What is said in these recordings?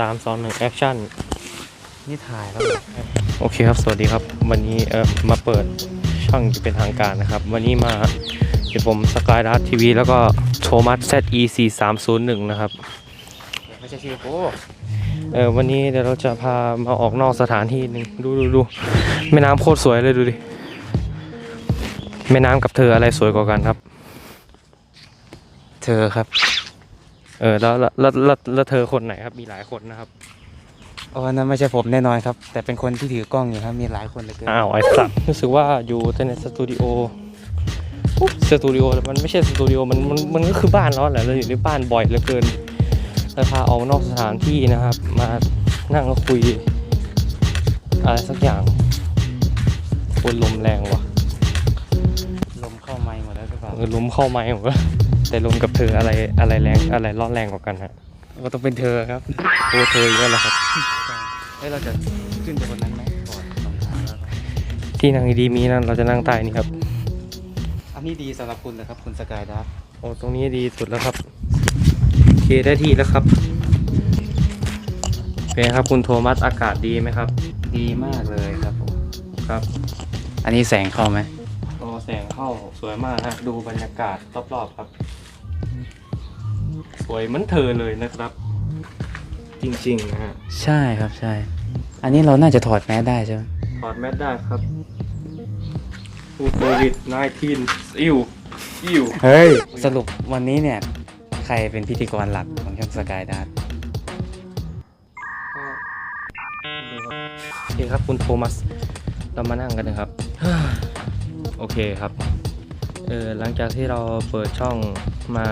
สามสองหนึ่งแอคชั่นนี่ถ่ายแล้วเหรอโอเคครับ สวัสดีครับ วันนี้เออมาเปิดช่องจะเป็นทางการนะครับ วันนี้มาเดี๋ยวผมสกายดัตทีวีแล้วก็โทมัส ZE 4 3 0 1 นะครับ ไม่ใช่ชื่อกูเออวันนี้เดี๋ยวเราจะพามาออกนอกสถานที่หนึ่งดูดูดูแม่น้ำโคตรสวยเลยดูดิ แม่น้ำกับเธออะไรสวยกว่ากันครับ เธอครับ เออแล้วแล้วแล้วแล้วแล้วเธอคนไหนครับ มีหลายคนนะครับอ๋อนั่นไม่ใช่ผมแน่นอนครับ แต่เป็นคนที่ถือกล้องอยู่ครับ มีหลายคนเหลือเกินอ้าวไอ้สัตว์รู้สึกว่าอยู่แต่ในสตูดิโออุ๊ยสตูดิโอแต่มันไม่ใช่สตูดิโอมันมันมันก็คือบ้านเราแหละเราอยู่ในบ้านบ่อยเหลือเกินเราพาออกนอกสถานที่นะครับ มานั่งคุย อะไรสักอย่างคนลมแรงว่ะลมเข้าไมค์หมดแล้วหรือเปล่าเออลมเข้าไม้ผมว่า แต่ลมกับเธออะไรอะไรแรงอะไรร้อนแรงกว่ากันฮะก็ต้องเป็นเธอครับตัวเธออีกแล้วเหรอครับเฮ้ยเราจะขึ้นไปบนนั้นไหมก่อนสองทางแล้วครับที่นั่งดีๆมีนั่นเราจะนั่งใต้นี่ครับอันนี้ดีสำหรับคุณเลยครับคุณสกายดับโอ้ตรงนี้ดีสุดแล้วครับโอเคได้ที่แล้วครับเป็นไงครับคุณโทมัสอากาศดีไหมครับ ดีมากเลยครับผมครับอันนี้แสงเข้าไหมโอ้แสงเข้าสวยมากฮะดูบรรยากาศรอบๆครับส วยเหมือนเธอเลยนะครับ จริงๆนะฮะใช่ครับใช่ อันนี้เราน่าจะถอดแมสได้ใช่ไหมถอดแมสได้ครับฟูโควิด19อิวอิวเฮ้ย สรุปวันนี้เนี่ย ใครเป็นพิธีกรหลักของช่องสกายดับโอเคครับคุณโทมัส เรามานั่งกันนะครับ โอเคครับ เออหลังจากที่เราเปิดช่องมา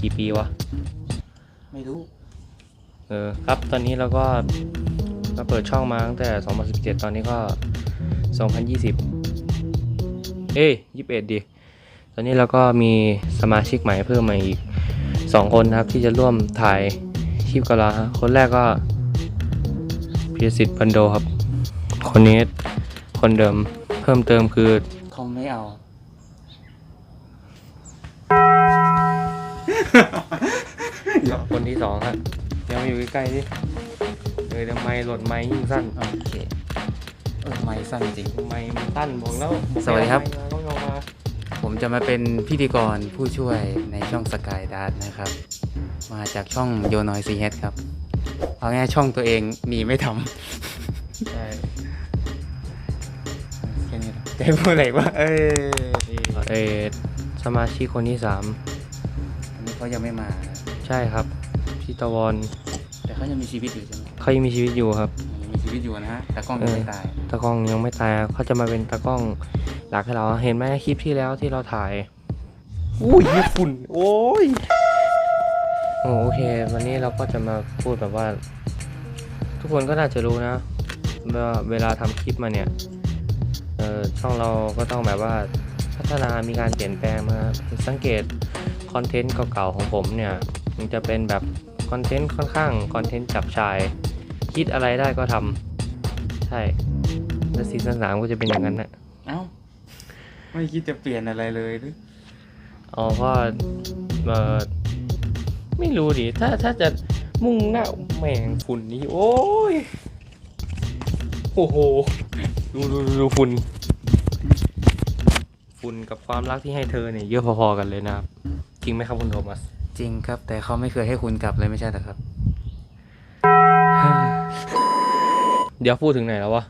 กี่ปีวะ ไม่รู้ เออครับตอนนี้เราก็มาเปิดช่องมาตั้งแต่ 2017 ตอนนี้ก็ 2020 เอ้ย21 ดิ ตอนนี้เราก็มีสมาชิกใหม่เพิ่มมาอีก 2 คนนะครับที่จะร่วมถ่ายคลิปกับเราฮะคนแรกก็พิสิทธิ์บันโดครับ คนนี้คนเดิมเพิ่มเติมคือ เขาไม่เอา คนที่สองครับเดี๋ยวมาอยู่ใกล้ๆดิเออเดี๋ยวไม้หล่นไม้ยิ่งสั้นโอเคเออไม่สั้นจริง ไม้มันสั้นบอกแล้วสวัสดีครับไมค์มาต้องเอามาผมจะมาเป็นพิธีกรผู้ช่วยในช่องสกายดาร์นะครับ มาจากช่องโยนอยซีเฮดครับ เอาง่ายๆช่องตัวเองมีไม่ทใช่ำแค่นี้แหละจะให้พูดอะไรวะเอ้ย เออสมาชิกคนที่สามอันนี้ เขายังไม่มา ใช่ครับ พี่ตะวอนแต่เขายังมีชีวิตอยู่ใช่ไหมเขายังมีชีวิตอยู่ครับ ยังมีชีวิตอยู่นะฮะแต่กล้องยังไม่ตายตากล้องยังไม่ตายเขาจะมาเป็นตากล้องหลักให้เราเห็นไหมคลิปที่แล้วที่เราถ่ายอุ้ยฝุ่นโอ้ยโอ้โอเค วันนี้เราก็จะมาพูดแบบว่า ทุกคนก็น่าจะรู้นะว่าเวลาทำคลิปมาเนี่ยเออช่องเราก็ต้องแบบว่าพัฒนามีการเปลี่ยนแปลงมาสังเกต คอนเทนต์เก่าๆของผมเนี่ยมันจะเป็นแบบคอนเทนต์ค่อนข้างคอนเทนต์จับชาย คิดอะไรได้ก็ทำใช่แล้วซีซั่นสามก็จะเป็นอย่างนั้นนะเอ้า ไม่คิดจะเปลี่ยนอะไรเลยหรืออ๋อเพราะเออไม่รู้ดิถ้าถ้าจะมุ่งหน้าแม่งฝุ่นนี้ โอ้ยโอ้โหดูดูดูดูฝุ่นฝุ่นกับความรักที่ให้เธอเนี่ยเยอะพอๆกันเลยนะครับ จริงไหมครับคุณโทมัส จริงครับ แต่เขาไม่เคยให้คุณกลับเลยไม่ใช่เหรอครับ เดี๋ยวพูดถึงไหนแล้ววะ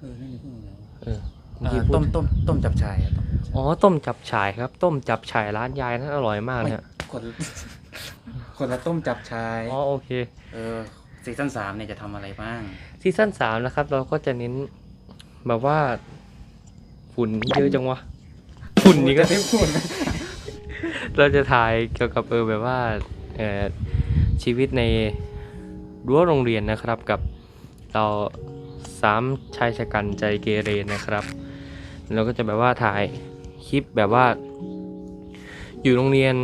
เออนั่นนี่พูดอะไรวะเออเมื่อกี้พูต้ดมต้มต้มจับชายอะต้มอ๋อต้มจับฉ่ายครับ ต้มจับฉ่ายร้านยายนั้นอร่อยมากเลยฮะคนคนละต้มจับชายอ๋อโอเค เออซีซั่นสามเนี่ยจะทำอะไรบ้าง ซีซั่นสามนะครับ เราก็จะเน้นแบบว่า ฝุ่นเยอะจังวะ ฝุ่นนี่ก็จะได้พูดไหม เราจะถ่ายเกี่ยวกับเออแบบว่าเออชีวิตในรั้วโรงเรียนนะครับกับเราสามชายชะกันใจเกเรนะครับเราก็จะแบบว่าถ่ายคลิปแบบว่า อยู่โรงเรียน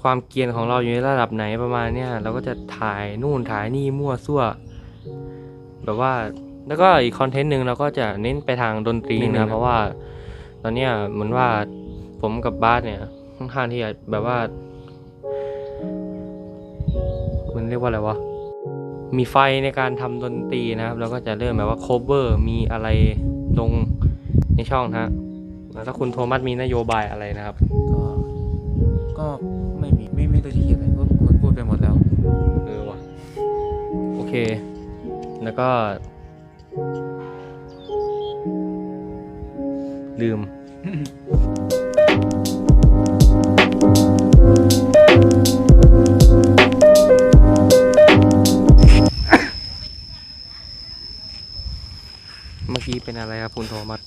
ความเกรียนของเราอยู่ในระดับไหนประมาณเนี้ยเราก็จะถ่ายนู่นถ่ายนี่มั่วซั่ว แบบว่าแล้วก็อีกคอนเทนต์หนึ่งเราก็จะเน้นไปทางดนตรีนะเพราะว่า ตอนเนี้ยเหมือนว่าผมกับบาสเนี่ย ค่อนข้างที่จะแบบว่าเหมือนเรียกว่าอะไรวะ มีไฟในการทำดนตรีนะครับ แล้วก็จะเริ่มแบบว่า cover มีอะไรลงในช่องนะฮะแล้วถ้าคุณโทมัสมีนโยบายอะไรนะครับ ก็ก็ไม่มีไม่ไม่รู้จะคิดอะไรเพราะคุณพูดไปหมดแล้ว เออว่ะ โอเค แล้วก็ ลืม เมื่อกี้เป็นอะไรครับคุณโทมัส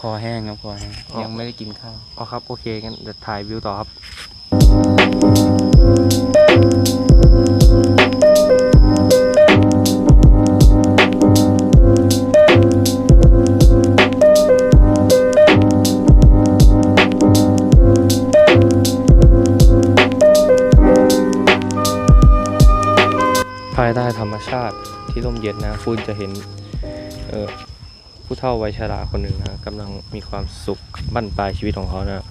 คอแห้งครับคอแห้งอ๋อยังไม่ได้กินข้าวอ๋อครับโอเคงั้นเดี๋ยวถ่ายวิวต่อครับภายใต้ธรรมชาติที่ร่มเย็นนะ คุณจะเห็นเออ ผู้เฒ่าวัยชราคนหนึ่งนะกำลังมีความสุขกับบั้นปลายชีวิตของเขานะ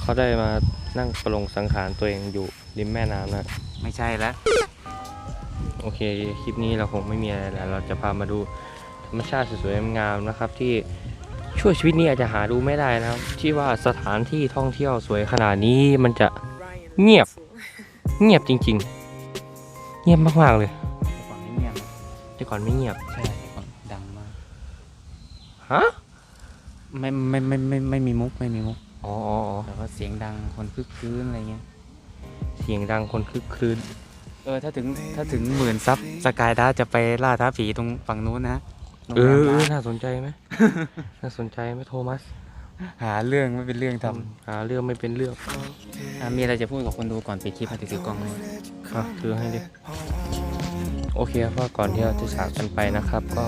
เขาได้มานั่งประลงสังขารตัวเองอยู่ริมแม่น้ำนะ ไม่ใช่แล้ว โอเค คลิปนี้เราคงไม่มีอะไรแล้ว เราจะพามาดูธรรมชาติสวยๆงามๆนะครับ ที่ช่วยชีวิตนี้อาจจะหาดูไม่ได้นะครับ ที่ว่าสถานที่ท่องเที่ยวสวยขนาดนี้มันจะเงียบ เงียบจริง ๆ เงียบมากๆเลยฝั่งนี้เงียบนะแต่ก่อนไม่เงียบใช่ฝั่งดังมาก ฮะไม่ไม่ไม่ไม่ไม่มีมุกไม่มีมุกอ๋ออ๋ออ๋อแต่ว่าเสียงดังคนคึกคืนอะไรเงี้ยเสียงดังคนคึกคืนเออถ้าถึงถ้าถึงหมื่นซับสกายดาร์จะไปล่าท้าผีตรงฝั่งนู้นนะเออเอโรงอแรมน่าสนใจไหม น่าสนใจไหมโทมัสหาเรื่องไม่เป็นเรื่องทหาเรื่องไม่เป็นเรื่องำอะมีอะไรจะพูดกับคนดูก่อนปิดคลิปให้ถือกล้องเลย อะถือให้ดิโอเคครับก็ก่อนที่เราจะจากกันไปนะครับ ก็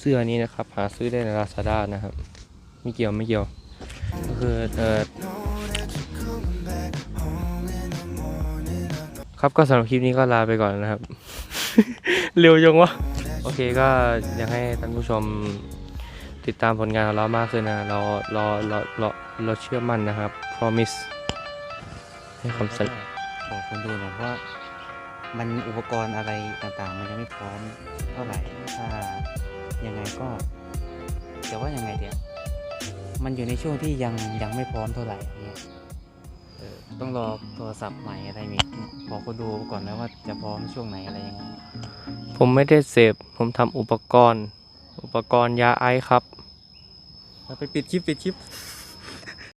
เสื้อนี้นะครับ หาซื้อได้ใน Lazada นะครับ ไม่เกี่ยวไม่เกี่ยว ก็คือเออครับก็สำหรับคลิปนี้ก็ลาไปก่อนนะครับ เร็วจังวะ โอเคก็อยากให้ท่านผู้ชมติดตามผลงานของเรามากขึ้นนะเราเราเราเราเราเชื่อมั่นนะครับ promise ให้คำสัญบอกคนดูหน่อยว่ามันอุปกรณ์อะไรต่างๆ มันยังไม่พร้อมเท่าไหร่ถ้า ยังไงก็แต่ว่ายังไงเดียว มันอยู่ในช่วงที่ยังยังไม่พร้อมเท่าไหร่เนี่ยเออต้องรอโทรศัพท์ใหม่อะไรมีบอกคนดูก่อนนะว่าจะพร้อมช่วงไหนอะไรยังไงผมไม่ได้เสพผมทำอุปกรณ์ อุปกรณ์ยาไอครับเราไปปิดคลิปปิดคลิป